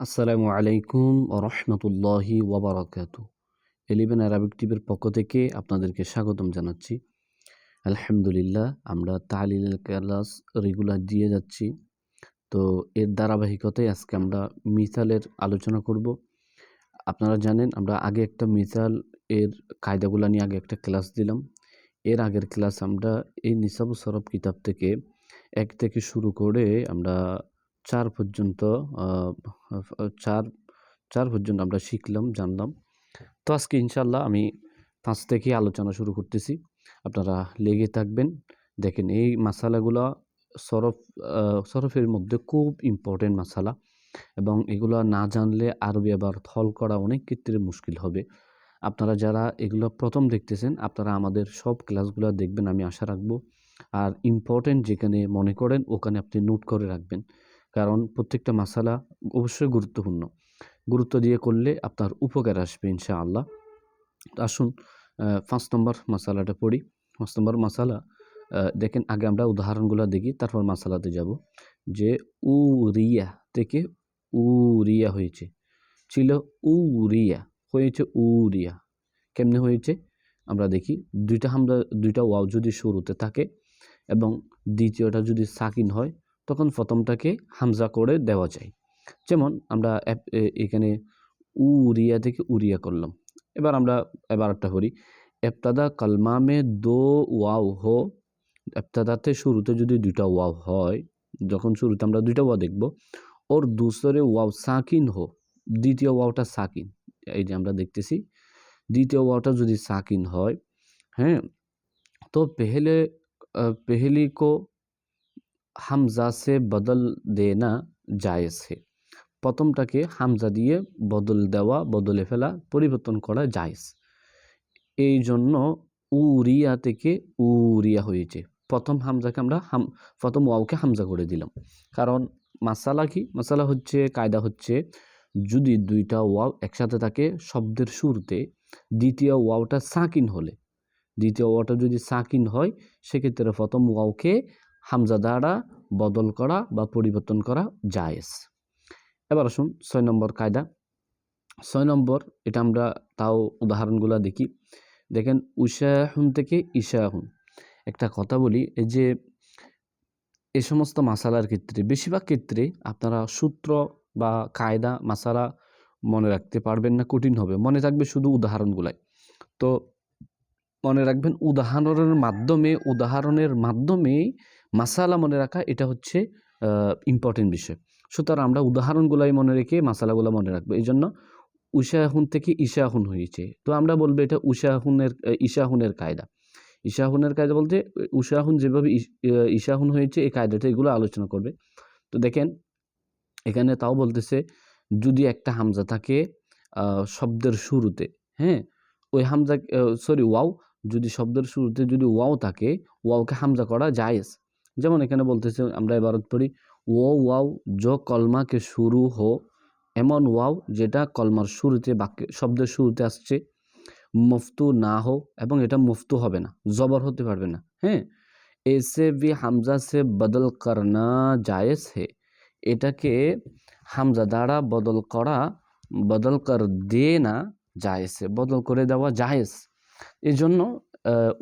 আসসালামু আলাইকুম রহমতুল্লাহি ওবরাকাতু এলিভেন অ্যারাবিক টিভির পক্ষ থেকে আপনাদেরকে স্বাগতম জানাচ্ছি। আলহামদুলিল্লাহ, আমরা তালিল ক্লাস রেগুলার দিয়ে যাচ্ছি। তো এর ধারাবাহিকতায় আজকে আমরা মিসালের আলোচনা করব। আপনারা জানেন, আমরা আগে একটা মিসাল এর কায়দাগুলো নিয়ে আগে একটা ক্লাস দিলাম। এর আগের ক্লাস আমরা এই নিসাবু সরব কিতাব থেকে এক থেকে শুরু করে আমরা চার পর্যন্ত চার চার পর্যন্ত আমরা শিখলাম, জানলাম। তো আজকে ইনশাল্লাহ আমি পাঁচ থেকে আলোচনা শুরু করতেছি। আপনারা লেগে থাকবেন। দেখেন এই মশালাগুলো সরফ সরফের মধ্যে খুব ইম্পর্টেন্ট মশালা এবং এগুলো না জানলে আরবি আবার থল করা অনেক ক্ষেত্রে মুশকিল হবে। আপনারা যারা এগুলো প্রথম দেখতেছেন, আপনারা আমাদের সব ক্লাসগুলো দেখবেন, আমি আশা রাখব। আর ইম্পর্টেন্ট যেখানে মনে করেন, ওখানে আপনি নোট করে রাখবেন। কারণ প্রত্যেকটা মশালা অবশ্যই গুরুত্বপূর্ণ। গুরুত্ব দিয়ে করলে আপনার উপকার আসবে ইনশাআল্লাহ। আসুন পাঁচ নম্বর মশালাটা পড়ি। পাঁচ নম্বর মশালা দেখেন আগে আমরা উদাহরণগুলো দেখি, তারপর মশালাতে যাব। যে উ রিয়া থেকে উ রিয়া হয়েছে। ছিল উ রিয়া হয়েছে উ রিয়া কেমনে হয়েছে? আমরা দেখি, দুইটা হামদা দুইটা ওয়াও যদি শুরুতে থাকে এবং দ্বিতীয়টা যদি সাকিন হয় তখন প্রথমটাকে হামজা করে দেওয়া যায়। যেমন আমরা এখানে উরিয়া থেকে উরিয়া করলাম। এবার আমরা এবার একটা করি এফতাদা কালমামে দো ওয়াও হো। এফতাদাতে শুরুতে যদি দুইটা ওয়াও হয়, যখন শুরুতে আমরা দুইটা ওয়া দেখব, ওর দুসরে ওয়াও সাকিন হো। দ্বিতীয় ওয়াওটা সাকিন। এই যে আমরা দেখতেছি, দ্বিতীয় ওয়াওটা যদি সাকিন হয় হ্যাঁ তো পেহলে পেহলি কো হামজা সে বদল দেনা জায়েজ হে। প্রথমটাকে হামজা দিয়ে বদল দেওয়া, বদলে ফেলা, পরিবর্তন করা জায়েজ। এই জন্য উরিয়া থেকে উরিয়া হয়েছে। প্রথম হামজাকে আমরা হাম, প্রথম ওয়াওকে হামজা করে দিলাম। কারণ মাসালা কি? মাসালা হচ্ছে, কায়দা হচ্ছে, যদি দুইটা ওয়াও একসাথে থাকে শব্দের শুরুতে, দ্বিতীয় ওয়াওটা সাকিন হলে। দ্বিতীয় ওয়াওটা যদি সাকিন হয়, সেক্ষেত্রে প্রথম ওয়াওকে হামজা দ্বারা বদল করা বা পরিবর্তন করা জায়েজ। এবার আসুন ছয় নম্বর কায়দা। ছয় নম্বর, এটা আমরা তাও উদাহরণগুলো দেখি। দেখেন উষাহুন থেকে ইশাহুন। একটা কথা বলি, এই যে এ সমস্ত মাসালার ক্ষেত্রে, বেশিরভাগ ক্ষেত্রে আপনারা সূত্র বা কায়দা, মাসালা মনে রাখতে পারবেন না, কঠিন হবে। মনে থাকবে শুধু উদাহরণগুলাই। তো মনে রাখবেন, উদাহরণের মাধ্যমে উদাহরণের মাধ্যমে মাসালা মনে রাখা, এটা হচ্ছে ইম্পর্টেন্ট বিষয়। সুতরাং আমরা উদাহরণগুলাই মনে রেখে মাসালাগুলো মনে রাখব। এই জন্য উষাহুন থেকে ইশাহুন হয়েছে। তো আমরা বলব এটা উষাহুনের ইশাহুনের কায়দা। ইশাহুনের কায়দা বলতে উষাহুন যেভাবে ইশাহুন হয়েছে, এই কায়দাটা এগুলো আলোচনা করবে। তো দেখেন, এখানে তাও বলতেছে, যদি একটা হামজা থাকে শব্দের শুরুতে হ্যাঁ? ওই হামজা সরি, ওয়াও, যদি শব্দের শুরুতে যদি ওয়াও থাকে, ওয়াওকে হামজা করা জায়েজ। যেমন এখানে বলতেছে, আমরা এবারত পড়ি, ও ওয়াও জ কলমাকে শুরু হো। এমন ওয়াও যেটা কলমার শুরুতে বাক্যে, শব্দের শুরুতে আসছে, মুফতু না হো, এবং এটা মুফতু হবে না, জবর হতে পারবে না হ্যাঁ? এসে বি হামজা সে বদল করনা জায়েজ হে। এটাকে হামজা দ্বারা বদল করা, বদল কর দে না জায়েজে বদল করে দেওয়া জায়েজ। এই জন্য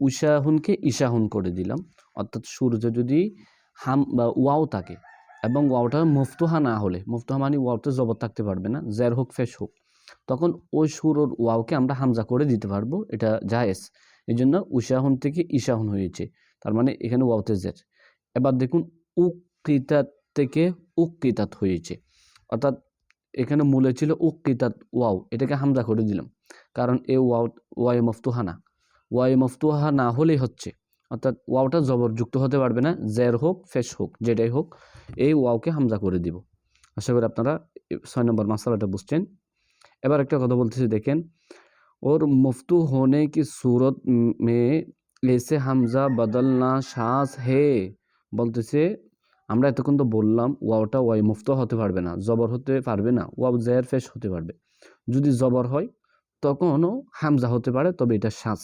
উষাহুনকে ইশাহুন করে দিলাম। অর্থাৎ সূর্য যদি হাম, বা ওয়াও থাকে এবং ওয়াওটা মুফতুহা না হলে, মুফতুহা মানে ওয়াওতে জবর থাকতে পারবে না জের হোক, ফেস হোক, তখন ওই সুর ওর ওয়াওকে আমরা হামজা করে দিতে পারব, এটা জায়েজ। এই জন্য উষাহুন থেকে ইশাহুন হয়েছে, তার মানে এখানে ওয়াওতে জের এবার দেখুন উকিতাত থেকে উকিতাত হয়েছে, অর্থাৎ এখানে মূলে ছিল উকিতাত ওয়াও, এটাকে হামজা করে দিলাম, কারণ এ ওয়াও ওয়াই মফতুহা না। ওয়াই মফতুহা না হলেই হচ্ছে অর্থাৎ ওয়াওটা জবরযুক্ত হতে পারবে না জের হোক, ফেস হোক, যেটাই হোক, এই ওয়াওকে হামজা করে দিব। আশা করি আপনারা ছয় নম্বর মশালাটা বুঝছেন। এবার একটা কথা বলতেছি, দেখেন, ওর মুফতু হনে কি সুরত মে এসে হামজা বদল না শ্বাস হে? বলতেছে, আমরা এতক্ষণ তো বললাম, ওয়াওটা ওয়াই মুফত হতে পারবে না, জবর হতে পারবে না, ওয়াও জের ফেস হতে পারবে। যদি জবর হয়, তখনও হামজা হতে পারে, তবে এটা শ্বাস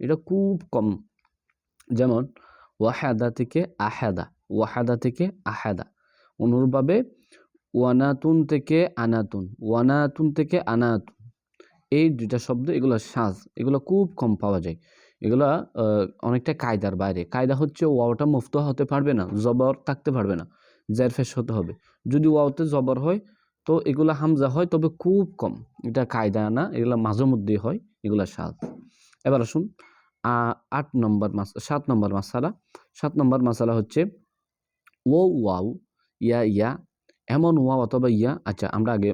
এটা খুব কম। যেমন ওয়াহাদা থেকে আহাদা ওয়াহাদা থেকে আহাদা। অনুরূপভাবে, ওয়ানাতুন থেকে আনাতুন, ওয়ানাতুন থেকে আনাতুন। এই দুইটা শব্দ, এগুলো সাজ, এগুলো খুব কম পাওয়া যায়। এগুলো অনেকটা কায়দার বাইরে। কায়দা হচ্ছে ওয়াওটা মুফত হতে পারবে না, জবর থাকতে পারবে না জের ফেস হতে হবে। যদি ওয়াওতে জবর হয়, তো এগুলো হামজা হয়, তবে খুব কম। এটা কায়দা না, এগুলো মাঝে মধ্যেই হয়, এগুলো সাজ। এবার আসুন আট নম্বর মাস, সাত নম্বর মাসালা। সাত নম্বর মাসালা হচ্ছে, ও ওয়াও, ইয়া ইয়া, এমন ওয়া অথবা ইয়া আচ্ছা আমরা আগে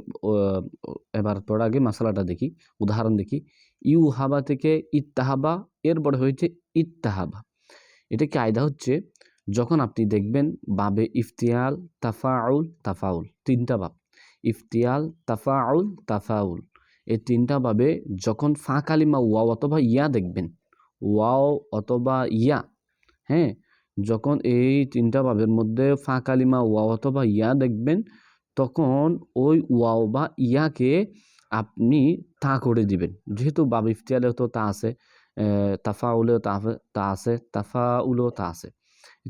এবার তোর আগে মশালাটা দেখি, উদাহরণ দেখি। ইউ হাবা থেকে ইত্তাহাবা, এরপরে হয়েছে ইত্তাহাবা। এটা কি আয়দা হচ্ছে? যখন আপনি দেখবেন বাবে ইফতিয়াল, তাফাউল তাফাউল, তিনটা বাব। ইফতিয়াল, তাফাউল তাফাউল। এই তিনটা ভাবে যখন ফা কালিমা ওয়াও অথবা ইয়া দেখবেন ওয়াও অথবা ইয়া। হ্যাঁ যখন এই তিনটা ভাবের মধ্যে ফা কালিমা ওয়াও অথবা ইয়া দেখবেন, তখন ওই ওয়াও বা ইয়াকে আপনি তা করে দিবেন। যেহেতু বাব ইফতিয়ালেও তো তা আছে তাফাউলেও তা তা আছে, তাফাউলেও তা আছে।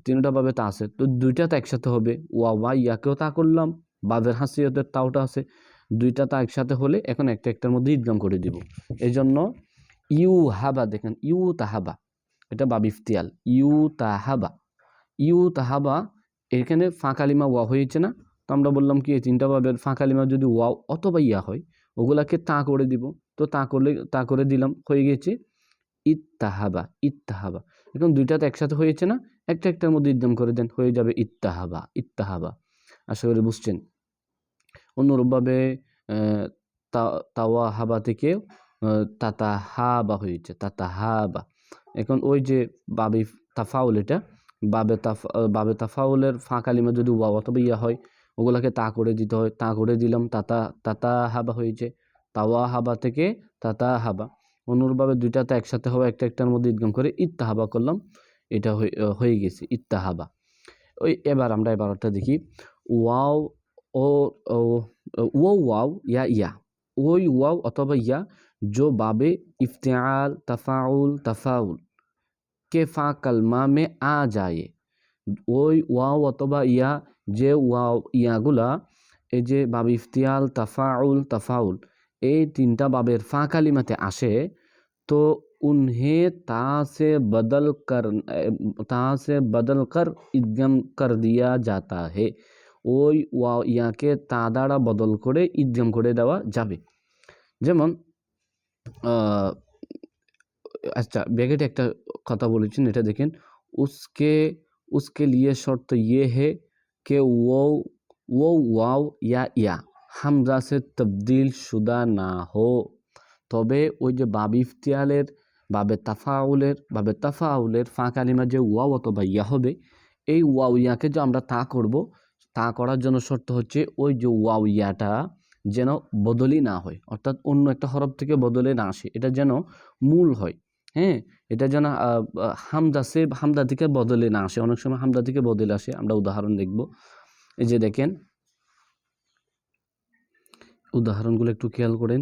তিনটা ভাবে তা আছে। তো দুইটা তো একসাথে হবে। ওয়া বা ইয়াকেও তা করলাম, বাবের হাসিয়তের তাওটা আছে। দুইটা তা একসাথে হলে এখন একটা একটার মধ্যে ইদগাম করে দিব। এই জন্য ইউ হাবা, দেখেন, ইউ তাহাবা, এটা বাব ইফতিয়াল, ইউ তাহাবা ইউ তাহাবা, এখানে ফাঁকালিমা ওয়া হয়েছে না? তো আমরা বললাম কি তিনটা বাবের ফাঁকালিমা যদি ওয়াও অথবা ইয়া হয়, ওগুলাকে তা করে দিব। তো তা করলে, তা করে দিলাম, হয়ে গেছে ইত্তাহাবা ইত্তাহাবা এখন দুইটা তো একসাথে হয়েছে না? একটা একটার মধ্যে ইদ্যম করে দেন, হয়ে যাবে ইত্তাহাবা ইত্তাহাবা আশা করি বুঝছেন? অন্যরূপভাবে তাওয়া হাবা থেকে তাতা হাবা হয়েছে তাতা হাবা এখন ওই যে বাবি তাফাউল এটা, বাবে তাফা বাবে তাফাউলের ফাঁকালিমা যদি ওয়া, অথবা ইয়া হয়, ওগুলাকে তা করে দিতে হয়, তা করে দিলাম, তাতা তাতা হাবা হয়েছে তাওয়া হাবা থেকে তাতা হাবা অনুরূপভাবে দুইটাতে একসাথে হবে, একটা একটার মধ্যে ঈদগাম করে ইত্তাহাবা করলাম, এটা হয়ে গেছে, ইত্তাহাবা। ওই এবার আমরা এবারটা দেখি, ওয়াও, ও ও ওয়াও, ইয়া ইয়া। ওই ওয়াও অথবা ইয়া जो বাবে ইফতিয়াল তাফাউল তাফাউল কে ফা কালমা মে আ যায় ওই ওয়াও অথবা ইয়া যে ওয়াও ইয়াগুলা এই যে বাব ইফতিয়াল তাফাউল তাফাউল এই তিনটা বাবের ফা কালিমাতে আসে তো उन्हें ता से बदल कर ता से बदल कर इदगम कर दिया जाता है ওই ওয়া ইয়াকে তা দ্বারা বদল করে ইদগম করে দেওয়া যাবে যেমন আচ্ছা ব্যাগেটে একটা কথা বলেছেন, এটা দেখেন। উসকে উসকে লিয়ে শর্ত ইয়ে হে কে ও ও ওয়াও, ইয়া ইয়া। হামজা তবদিল সুদা না হো। তবে ওই যে বাব ইফতিয়ালের, বাবে তাফাউলের বাবে তাফাউলের ফাঁকালিমা যে ওয়াও অথবা ইয়া হবে, এই ওয়াও ইয়াকে যে আমরা তা করব, তা করার জন্য শর্ত হচ্ছে ওই যে ওয়াও ইয়াটা যেন বদলি না হয়, অর্থাৎ অন্য একটা হরফ থেকে বদলে না আসে, এটা যেন মূল হয় হ্যাঁ? এটা যেন হামদা সে হামদা থেকে বদলে না আসে, অনেক সময় হামদা থেকে বদলে আসে, আমরা উদাহরণ দেখব। এই যে দেখেন, উদাহরণগুলো একটু খেয়াল করেন,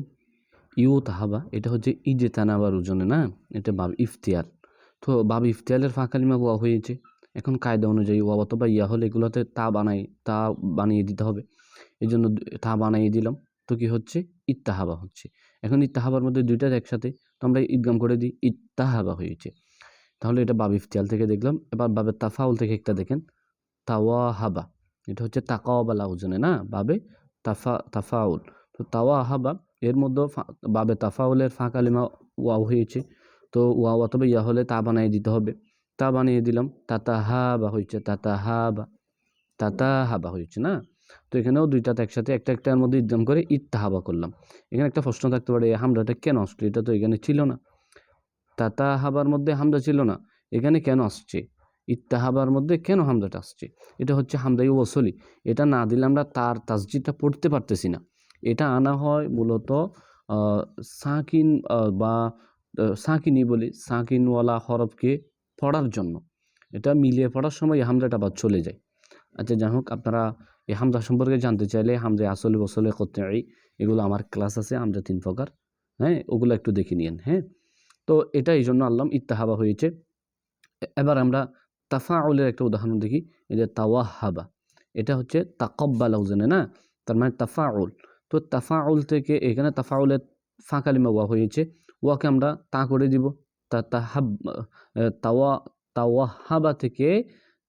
ইউ তাহাবা, এটা হচ্ছে ইজে তানাবার ওজনে, না? এটা বাব ইফতিয়ার, তো বাব ইফতিয়ালের ফাঁকালিমা ওয়া হয়েছে, এখন কায়দা অনুযায়ী, ওয়া অথবা ইয়া হলে এগুলোতে তা বানাই তা বানিয়ে দিতে হবে। এই জন্য তা বানিয়ে দিলাম। তো কি হচ্ছে? ইত্তাহাবা হচ্ছে। এখন ইত্তাহাবার মধ্যে দুইটার একসাথে তো আমরা ঈদগাম করে দিই, ইত্তাহাবা হয়েছে। তাহলে এটা বাব ইফতিয়াল থেকে দেখলাম। এবার বাবের তাফাউল থেকে একটা দেখেন। তাওয়া হাবা এটা হচ্ছে তাকাওয়াবালা ওজনে না? বাবে তাফা, তাফাউল। তো তাওয়া হাবা এর মধ্যে বাবে তাফাউলের ফাঁকালিমা ওয়াও হয়েছে। তো ওয়াও অথবা ইয়া হলে তা বানিয়ে দিতে হবে। তা বানিয়ে দিলাম। তাতা হাবা হয়েছে তাতা হাবা তাতা হাবা হয়েছে না? তো এখানেও দুইটাতে একসাথে, একটা একটার মধ্যে ইদ্দাম করে ইত্তাহাবা করলাম। এখানে একটা প্রশ্ন থাকতে পারে, এই হামদাটা কেন আসছে? এটা তো এখানে ছিল না। তাতা হাবার মধ্যে হামদা ছিল না, এখানে কেন আসছে? ইত্তাহাবার মধ্যে কেন হামদাটা আসছে? এটা হচ্ছে হামদাই ওসলি এটা না দিলে আমরা তার তাসজিদটা পড়তে পারতেছি না। এটা আনা হয় মূলত সাকিন বা সাকিনি বলি, সাকিনওয়ালা হরফকে পড়ার জন্য। এটা মিলিয়ে পড়ার সময় হামদাটা আবার চলে যায়। আচ্ছা যাই হোক, আপনারা এই হামজা সম্পর্কে জানতে চাইলে হামজা আসলে বসলে করতে এগুলো আমার ক্লাস আছে, হামজা তিন প্রকার। হ্যাঁ ওগুলো একটু দেখে নিন হ্যাঁ? তো এটা এই জন্য আল্লাম ইত্তাহাবা হয়েছে। এবার আমরা তাফাউলের একটা উদাহরণ দেখি, এই যে তাওয়াহাবা। এটা হচ্ছে তাকব্বালা উজনে না? তার মানে তাফা তাফাউল। তো তাফা তাফাউল থেকে এখানে তাফাউলের ফাঁকালিমা ওয়া হয়েছে। ওয়াকে আমরা তা করে দিব। তা তাহাব, তাওয়া, তাওয়াহাবা থেকে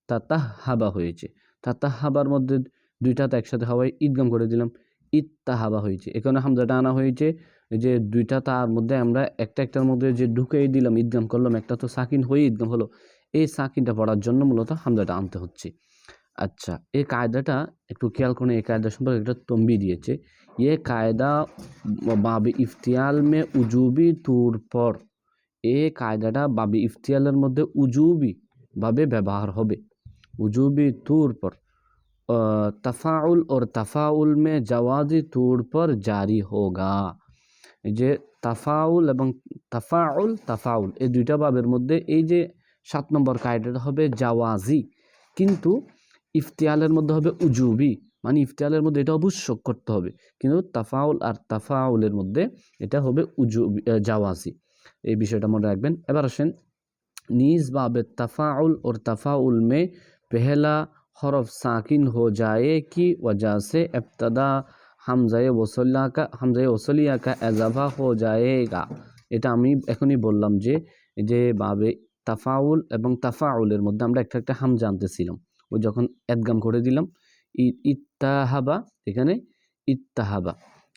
তাতাহাবা হয়েছে। তাতাহাবার মধ্যে দুইটা তো একসাথে হওয়ায় ঈদগাম করে দিলাম। ঈদ তাহাবা হয়েছে। এখানে হামজাটা আনা হয়েছে যে দুইটা তার মধ্যে আমরা একটা একটার মধ্যে যে ঢুকেই দিলাম, ঈদগাম করলাম, একটা তো সাকিন হয়ে ঈদগাম হলো। এই সাকিনটা পড়ার জন্য মূলত হামজাটা আনতে হচ্ছে। আচ্ছা এই কায়দাটা একটু খেয়াল করে এই কায়দা সম্পর্কে একটা তম্বি দিয়েছে। এ কায়দা বাবি ইফতিয়াল মে উজুবি তুর পর। এ কায়দাটা বাবি ইফতিয়ালের মধ্যে উজুবি ভাবে ব্যবহার হবে। উজুবি তুর পর। তফাউল और তফাউল মে জওয়াজি তুর পর জারি হোগা যে তাফাউল এবং তাফাউল তাফাউল এই দুইটা বাবের মধ্যে এই যে সাত নম্বর কায়দাটা হবে জাওয়াজি কিন্তু ইফতিয়ালের মধ্যে হবে উজুবি মানে ইফতিয়ালের মধ্যে এটা অবশ্যক করতে হবে কিন্তু তাফাউল আর তাফাউলের মধ্যে এটা হবে উজুবি জাওয়াজি এই বিষয়টা মনে রাখবেন এবার আসেন নিজ বাবে तफ़ाउल और तफ़ाउल में पहला हरफ साकिन हो जाए की वजह से इब्तदा हमज़ा वसलिया का हमज़ा वसलिया का इजाफा हो जाएगा এটা আমি এখনই বললাম যে যে বাবে তাফাউল এবং তাফাউলের মধ্যে আমরা একটা একটা হাম জানতেছিলাম ওই যখন এদগাম করে দিলাম ইত্তাহাবা এখানে ইত্তাহাবা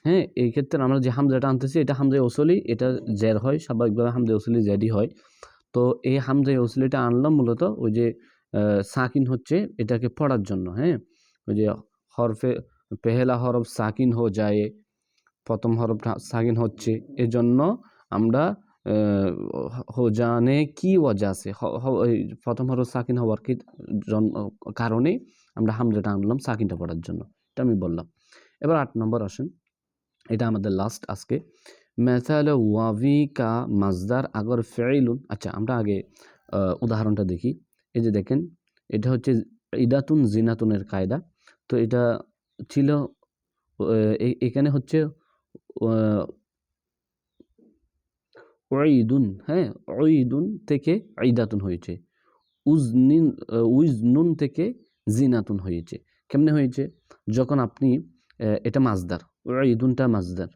হ্যাঁ এই ক্ষেত্রে আমরা যে হামজাটা আনতেছি এটা হামজা ওসলি এটা জের হয় স্বাভাবিকভাবে হামজা ওসলি জেরই হয় তো এই হামজা ওসলিটা আনলাম মূলত ওই যে সাকিন হচ্ছে এটাকে পড়ার জন্য হ্যাঁ? ওই যে হরফে, পেহেলা হরফ সাকিন হো যায়, প্রথম হরফ সাকিন হচ্ছে, এজন্য আমরা জানে কি ওয়াজা আছে প্রথম হরফ সাকিন হওয়ার কি কারণে আমরা হামজাটা আনলাম সাকিনটা পড়ার জন্য, এটা আমি বললাম। এবার আট নম্বর আসেন, এটা আমাদের লাস্ট আজকে। মেথাল ওয়াভি কা মাজদার আগর ফেইলুন আচ্ছা আমরা আগে উদাহরণটা দেখি। এই যে দেখেন, এটা হচ্ছে ইদাতুন জিনাতুনের কায়দা। তো এটা ছিল এখানে হচ্ছে ওঈদুন হ্যাঁ ওঈদুন থেকে ঈদাতুন হয়েছে। উজনিন উইজনুন থেকে জিনাতুন হয়েছে। কেমনে হয়েছে? যখন আপনি এটা মাজদার ঈদুনটা মাজদার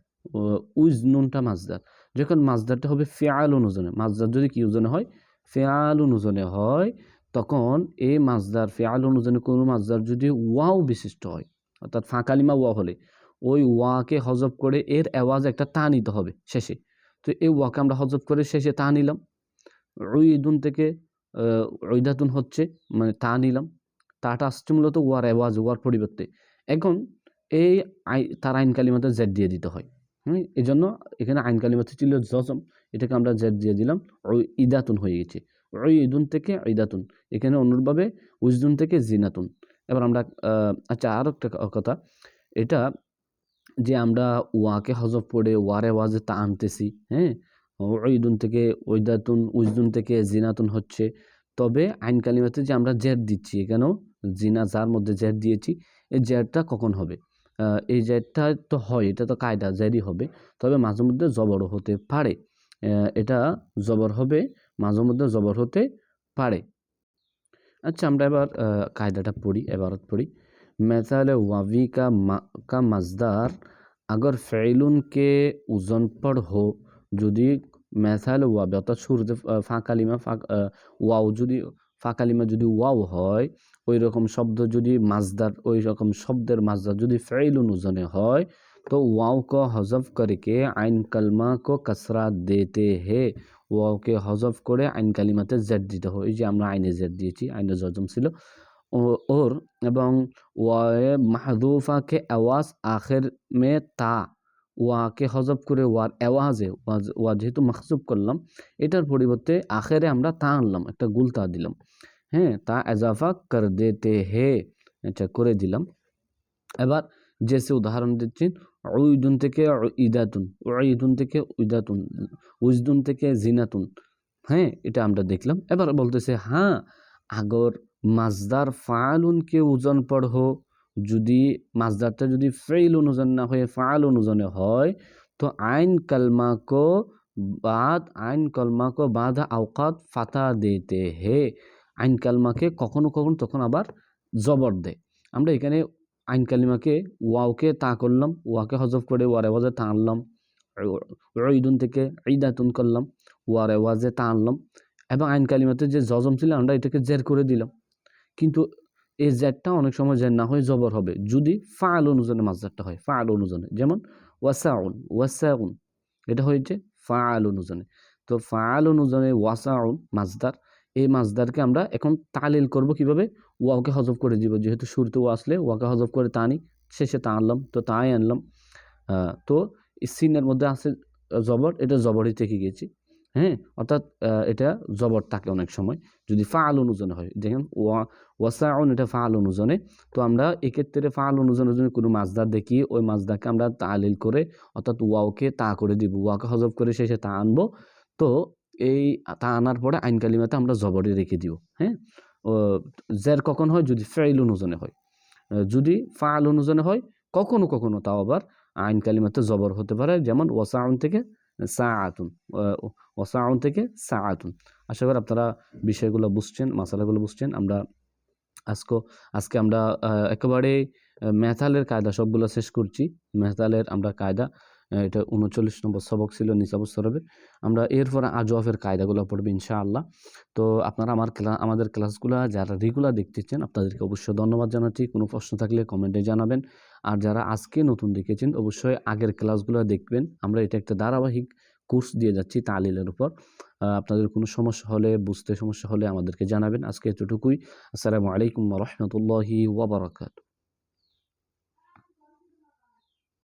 উইজনুনটা মাজদার যখন মাজদারটা হবে ফেয়াল অনুজনে মাজদার যদি কি ওজনে হয়? ফেয়াল অনুজনে হয় তখন এই মাজদার ফেয়াল অনুযায়ী কোনো মাজদার যদি ওয়াও বিশিষ্ট হয়, অর্থাৎ ফাঁকালিমা ওয়া হলে, ওই ওয়াকে হজব করে এর আওয়াজ একটা তা নিতে হবে শেষে। তো এই ওয়াকে আমরা হজব করে শেষে তা নিলাম। ঈদুন থেকে ঐদাতুন হচ্ছে মানে তা নিলাম। তাটা আসছে মূলত ওয়ার আওয়াজ, ওয়ার পরিবর্তে। এখন এই তার আইন কালিমাতে জেড দিয়ে দিতে হয়। হুম এই জন্য এখানে আইন কালিমাতে ছিল জজম, এটাকে আমরা জেড দিয়ে দিলাম ইদাতুন হয়ে গেছে। ইদুন থেকে ইদাতুন এখানে অনুরূপভাবে উজদুন থেকে জিনাতুন। এবার আমরা আচ্ছা আরও একটা কথা। এটা যে আমরা ওয়াকে হজব পড়ে, ওয়ারে ওয়াজে তা আনতেছি হ্যাঁ? ওইদুন থেকে ওইদাতুন উজদুন থেকে জিনাতুন হচ্ছে। তবে আইন কালিমাতে যে আমরা জেদ দিচ্ছি, এখানেও জিনা, যার মধ্যে জেদ দিয়েছি, এই জেদটা কখন হবে? এই জেদটা তো হয়, এটা তো কায়দা, জেরই হবে। তবে মাঝে মধ্যে জবরও হতে পারে। এটা জবর হবে মাঝে মধ্যে জবর হতে পারে আচ্ছা আমরা এবার কায়দাটা পড়ি এবারত পড়ি মেসাল ওয়াভি কা কা মাজদার আগর ফেলুন কে ওজন পর হো যদি মেসাল ওয়াবি অর্থাৎ শুরুতে ফাঁকালিমা ফাঁক ওয়াও যদি ফাঁকালিমা যদি ওয়াও হয় ওই রকম শব্দ যদি মাজদার ওই রকম শব্দের মাজদার যদি ফেলুন ওজনে হয় तो वाव को हजफ करके आइन कलमा को कसरा देते हैं ওয়াওকে হজফ করে আইন কালিমাতে জেড দিতে হয়। এই যে আমরা আইনে জেড দিয়েছি, আইনে জজম ছিল। ওর এবং ওয়ায়ে মাহদুফাকে আওয়াজ আখের মে তা, ওয়াকে হজব করে ওয়ার আওয়াজে ওয়া যেহেতু মাহজুব করলাম, এটার পরিবর্তে আখেরে আমরা তা আনলাম, একটা গুলতা দিলাম। হ্যাঁ তা এজাফা কর দেতে হে আচ্ছা করে দিলাম। এবার জেসে উদাহরণ দিচ্ছেন উইদুন থেকে ইদাতুন উইদুন থেকে উইদাতুন উজদুন থেকে জিনাতুন হ্যাঁ এটা আমরা দেখলাম। এবার বলতেছে হ্যাঁ আগর মাজদার ফায়ালুনকে ওজন পড়ো যদি মাজদারটা যদি ফেইলুন ওজন না হয়ে ফায়ালুন ওজনে হয়, তো আইন কলমাকো বাদ, আইন কলমাকো বাদ আওকাত ফাতা দিতে হে। আইন কালমাকে কখনো কখনো তখন আবার জবর দেয়। আমরা এখানে আইন কালিমাকে ওয়াওকে তা করলাম, ওয়াকে হজফ করে ওয়ার ওয়াজে তা আনলাম ঈদুন থেকে ঈদাতুন করলাম ওয়ার ওয়াজে তা আনলাম এবং আইন কালিমাতে যে জজম ছিল আমরা এটাকে জের করে দিলাম কিন্তু এই জেরটা অনেক সময় জের না হয়ে জবর হবে যদি ফাল অনুজনে মাজদারটা হয় ফাল অনুজনে যেমন ওয়াসাউন ওয়াসাউন এটা হয়েছে ফাল অনুজনে তো ফাল অনুজনে ওয়াসাউন মাজদার এই মাজদারকে আমরা এখন তালিল করব কীভাবে ওয়াকে হজব করে দিব। যেহেতু শুরুতে ও আসলে ওয়াকে হজব করে তা আনি শেষে তা আনলাম, তো তাই আনলাম। তো সিনের মধ্যে আছে জবর, এটা জবরই থেকে গিয়েছি হ্যাঁ অর্থাৎ এটা জবর থাকে অনেক সময়। যদি ফাল অনুজনে হয়, দেখেন, ওয়া, ওয়াসাউন এটা ফাল অনুজনে, তো আমরা এক্ষেত্রে ফাল অনুজনের জন্য কোনো মাজদার দেখি ওই মাজদারকে আমরা তালিল করে, অর্থাৎ ওয়াওকে তা করে দিব। ওয়াকে হজব করে শেষে তা আনব, তো এই তা আনার পরে আইন কালিমাতে আমরা জবরে রেখে দিব। হ্যাঁ জের কখন হয়? যদি ফেইল অনুজনে হয়। যদি ফাল অনুজনে হয় কখনো কখনো তাও আবার আইন কালিমাতে জবর হতে পারে যেমন ওয়াসাউন থেকে সাআতুন আহ, ওয়াসাউন থেকে সাআতুন। আশা করি আপনারা বিষয়গুলো বুঝছেন মশালাগুলো বুঝছেন। আমরা আজকে আজকে আমরা একেবারে মেথালের কায়দা সবগুলো শেষ করছি। মেথালের আমরা কায়দা এটা উনচল্লিশ নম্বর সবক ছিল নিসাবুস সরবের আমরা এরপরে আজওয়াফের কায়দাগুলো পড়ব ইনশাআল্লাহ। তো আপনারা আমার ক্লা, আমাদের ক্লাসগুলো যারা রেগুলার দেখতেছেন আপনাদেরকে অবশ্যই ধন্যবাদ জানাচ্ছি। কোনো প্রশ্ন থাকলে কমেন্টে জানাবেন। আর যারা আজকে নতুন দেখেছেন, অবশ্যই আগের ক্লাসগুলো দেখবেন। আমরা এটা একটা ধারাবাহিক কোর্স দিয়ে যাচ্ছি তালিলের উপর। আপনাদের কোনো সমস্যা হলে, বুঝতে সমস্যা হলে আমাদেরকে জানাবেন। আজকে এতটুকুই। আসসালামু আলাইকুম রহমতুল্লাহি ওবরাকাতু